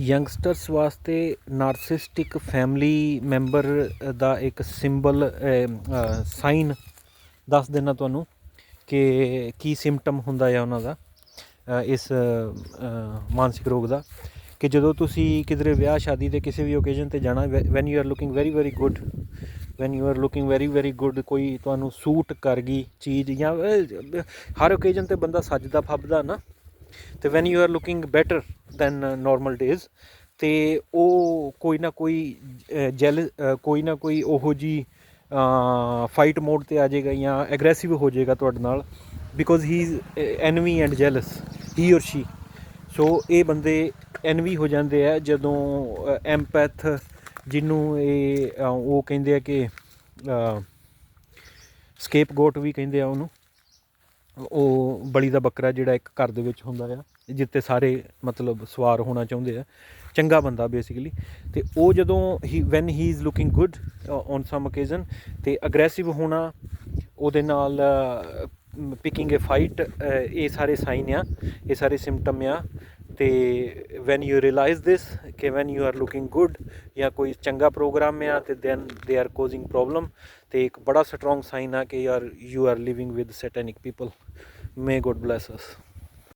Youngsters ਵਾਸਤੇ ਨਾਰਸਿਸਟਿਕ family member ਦਾ ਇੱਕ symbol sign ਦੱਸ ਦੇਣਾ ਤੁਹਾਨੂੰ ਕਿ ਕੀ ਸਿੰਪਟਮ ਹੁੰਦਾ ਹੈ ਉਹਨਾਂ ਦਾ ਇਸ ਮਾਨਸਿਕ ਰੋਗ ਦਾ। ਕਿ ਜਦੋਂ ਤੁਸੀਂ ਕਿਧਰੇ ਵਿਆਹ, ਸ਼ਾਦੀ ਤੇ ਕਿਸੇ ਵੀ ਓਕੇਜ਼ਨ ਤੇ ਜਾਣਾ when you are looking very very good when you are looking very very good ਕੋਈ ਤੁਹਾਨੂੰ ਸੂਟ ਕਰ ਗਈ ਚੀਜ਼ ਜਾਂ ਹਰ ਓਕੇਜ਼ਨ ਤੇ ਬੰਦਾ ਸੱਜਦਾ, ਫੱਬਦਾ ਨਾ ਤੇ when you are looking better than normal days ਤੇ ਉਹ ਕੋਈ ਨਾ ਕੋਈ ਜੈਲ ਕੋਈ ਨਾ ਕੋਈ ਉਹੋ ਜੀ ਫਾਈਟ ਮੋਡ ਤੇ ਆ ਜਾਏਗਾ ਜਾਂ ਐਗਰੈਸਿਵ ਹੋ ਜਾਏਗਾ ਤੁਹਾਡੇ ਨਾਲ because he is envy and jealous he or she so ਇਹ ਬੰਦੇ ਐਨਵੀ ਹੋ ਜਾਂਦੇ ਆ ਜਦੋਂ ਐਮਪੈਥ ਜਿਹਨੂੰ ਇਹ ਉਹ ਕਹਿੰਦੇ ਆ ਕਿ ਸਕੇਪਗੋਟ ਵੀ ਕਹਿੰਦੇ ਆ ਉਹਨੂੰ। ਉਹ ਬਲੀ ਦਾ ਬੱਕਰਾ ਜਿਹੜਾ ਇੱਕ ਘਰ ਦੇ ਵਿੱਚ ਹੁੰਦਾ ਆ ਜਿੱਤੇ ਸਾਰੇ ਮਤਲਬ ਸਵਾਰ ਹੋਣਾ ਚਾਹੁੰਦੇ ਆ। ਚੰਗਾ ਬੰਦਾ ਬੇਸਿਕਲੀ ਤੇ ਉਹ ਜਦੋਂ ਹੀ when he is looking good on some occasion ਤੇ ਅਗਰੈਸਿਵ ਹੋਣਾ, ਉਹਦੇ ਨਾਲ ਪਿਕਿੰਗ ਅ ਫਾਈਟ ਇਹ ਸਾਰੇ ਸਾਈਨ ਆ, ਇਹ ਸਾਰੇ ਸਿੰਪਟਮ ਆ। ਤੇ ਵੈਨ ਯੂ ਰਿਅਲਾਈਜ਼ ਦਿਸ ਕਿ when you are looking good ਜਾਂ ਕੋਈ ਚੰਗਾ ਪ੍ਰੋਗਰਾਮ ਆ, ਤੇ ਦੈਨ ਦੇ ਆਰ ਕੋਜ਼ਿੰਗ ਪ੍ਰੋਬਲਮ ਤੇ ਇੱਕ ਬੜਾ ਸਟਰੋਂਗ ਸਾਈਨ ਆ ਕਿ ਯਾਰ you are living with satanic people may god bless us